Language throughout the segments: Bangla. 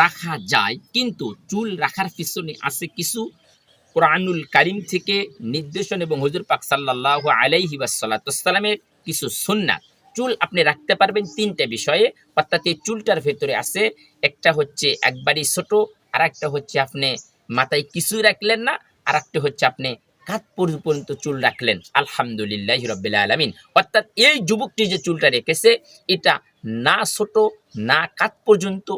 রাখা যায়, কিন্তু চুল রাখার পিছনে আছে কিছু কোরআনুল কারিম থেকে নির্দেশন এবং হুজুর পাক সাল্লাহ আলাইহি ওয়াসাল্লামের কিছু সুন্নাত। চুল আপনি রাখতে পারবেন তিনটে বিষয়ে, অর্থাৎ এই চুলটার ভেতরে আছে, একটা হচ্ছে একবারই ছোট আর একটা হচ্ছে আপনি মাথায় কিছুই রাখলেন না আর একটা হচ্ছে আপনি কাত পর্যন্ত চুল রাখলেন। আলহামদুলিল্লাহ রবিল্লা আলমিন। অর্থাৎ এই যুবকটি যে চুলটা রেখেছে, এটা না ছোট না কাত পর্যন্ত,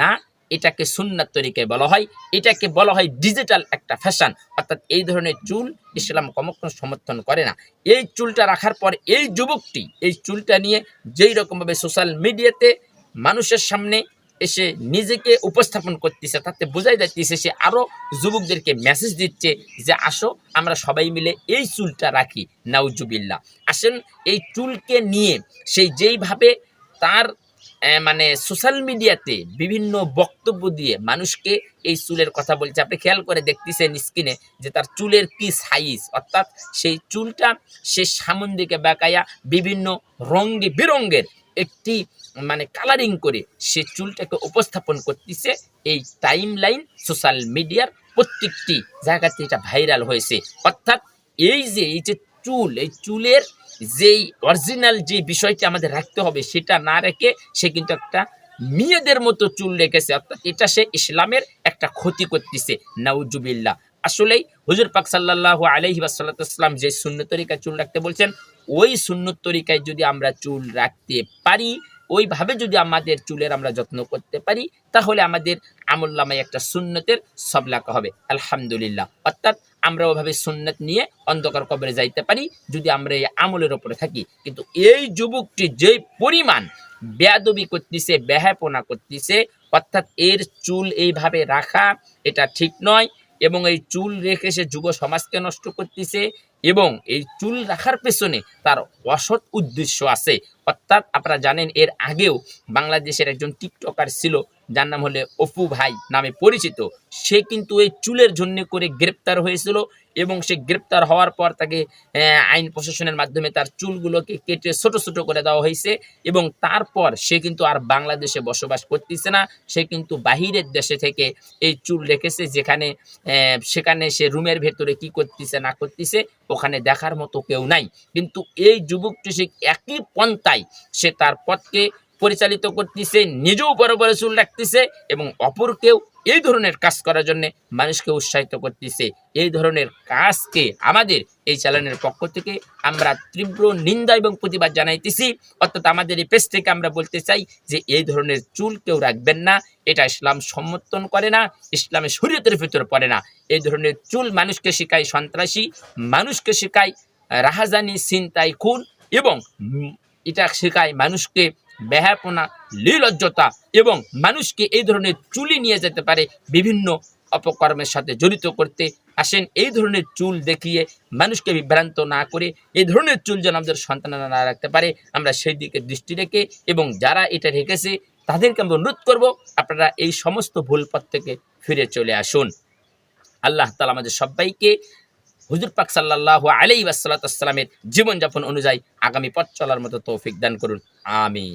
না এটাকে সুন্নাত তরিকায় বলা হয়, এটাকে বলা হয় ডিজিটাল একটা ফ্যাশন অর্থাৎ এই ধরনের চুল ইসলাম কমক্ষণ সমর্থন করে না। এই চুলটা রাখার পর এই যুবকটি, এই চুলটা নিয়ে যেই রকমভাবে সোশ্যাল মিডিয়াতে মানুষের সামনে এসে নিজেকে উপস্থাপন করতেছে, তাতে বোঝাই যাচ্ছে সে আরও যুবকদেরকে মেসেজ দিচ্ছে যে, আসো, আমরা সবাই মিলে এই চুলটা রাখি নাউজুবিল্লা আসেন, এই চুলকে নিয়ে সেই যেইভাবে তার মানে সোশ্যাল মিডিয়াতে বিভিন্ন বক্তব্য দিয়ে মানুষকে এই চুলের কথা বলছে। আপনি খেয়াল করে দেখতেছেন স্ক্রিনে যে তার চুলের কি সাইজ অর্থাৎ সেই চুলটা সে সামন দিকে বেঁকাইয়া বিভিন্ন রঙ্গে বেরঙ্গের একটি মানে কালারিং করে সে চুলটাকে উপস্থাপন করতেছে। এই টাইম লাইন সোশ্যাল মিডিয়ার প্রত্যেকটি জায়গাতে এটা ভাইরাল হয়েছে। অর্থাৎ এই যে এই যে চুল, এই চুলের যেই অরিজিনাল যে বিষয়টি আমাদের রাখতে হবে সেটা না রেখে সে কিন্তু একটা মেয়েদের মতো চুল রেখেছে। অর্থাৎ এটা সে ইসলামের একটা ক্ষতি করতেছে। নাউজুবিল্লাহ। আসলেই হুজুর পাক সাল্লাহ আলহি বাসাল্লাম যে শূন্য তরিকায় চুল রাখতে বলছেন, ওই শূন্য তরিকায় যদি আমরা চুল রাখতে পারি, ওইভাবে যদি আমাদের চুলের আমরা যত্ন করতে পারি, তাহলে আমাদের আমল্লামায় একটা সুন্নতের সব লেখা হবে। আলহামদুলিল্লাহ। অর্থাৎ আমরা ওভাবে সুন্নত নিয়ে অন্ধকার কবরে যাইতে পারি, যদি আমরা এই আমলের ওপরে থাকি। কিন্তু এই যুবকটি যে পরিমাণ বেয়াদবি করতেছে ব্যাহাপনা করতেছে, অর্থাৎ এর চুল এইভাবে রাখা, এটা ঠিক নয়, এবং এই চুল রেখে সে যুব সমাজকে নষ্ট করতেছে, এবং এই চুল রাখার পেছনে তার অসৎ উদ্দেশ্য আছে। অর্থাৎ আপনারা জানেন, এর আগেও বাংলাদেশের একজন টিকটকার ছিল যার নাম হলে অপু ভাই নামে পরিচিত। সে কিন্তু এই চুলের জন্য করে গ্রেপ্তার হয়েছিল এবং সে গ্রেপ্তার হওয়ার পর তাকে আইন প্রশাসনের মাধ্যমে তার চুলগুলোকে কেটে ছোট ছোট করে দেওয়া হয়েছে এবং তারপর সে কিন্তু আর বাংলাদেশে বসবাস করতেছে না। সে কিন্তু বাহিরের দেশে থেকে এই চুল রেখেছে যেখানে সেখানে সে রুমের ভেতরে কি করতেছে না করতেছে ওখানে দেখার মতো কেউ নাই। কিন্তু এই যুবকটি সে একই পন্থায় সে তার পথকে পরিচালিত করতেছে, নিজেও বড় বড় চুল রাখতেছে এবং অপরকেও এই ধরনের কাজ করার জন্য মানুষকে উৎসাহিত করতেছে। এই ধরনের কাজকে আমাদের এই চ্যানেলের পক্ষ থেকে আমরা তীব্র নিন্দা এবং প্রতিবাদ জানাইতেছি। অর্থাৎ আমাদের এই পেজ থেকে আমরা বলতে চাই যে এই ধরনের চুল কেউ রাখবেন না, এটা ইসলাম সমর্থন করে না, ইসলামের শরীয়তের ভিতরে পড়ে না। এই ধরনের চুল মানুষকে শেখায় সন্ত্রাসী, মানুষকে শেখায় রাহাজানি চিন্তায় খুন এবং এটা শেখায় মানুষকে ব্যাহাপনা লীলজ্জতা এবং মানুষকে এই ধরনের চুলি নিয়ে যেতে পারে বিভিন্ন অপকর্মের সাথে জড়িত করতে। আসেন এই ধরনের চুল দেখিয়ে মানুষকে বিভ্রান্ত না করে এই ধরনের চুল যেন আমাদের সন্তানরা না রাখতে পারে, আমরা সেই দিকে দৃষ্টি রেখে এবং যারা এটা রেখেছে তাদেরকে আমরা অনুরোধ করব, আপনারা এই সমস্ত ভুল পথ থেকে ফিরে চলে আসুন। আল্লাহ তালা আমাদের সবাইকে হুজুর পাক সাল্লাহ আলাই ওয়াসাল্লামের জীবনযাপন অনুযায়ী আগামী পথ চলার মতো তৌফিক দান করুন। আমিন।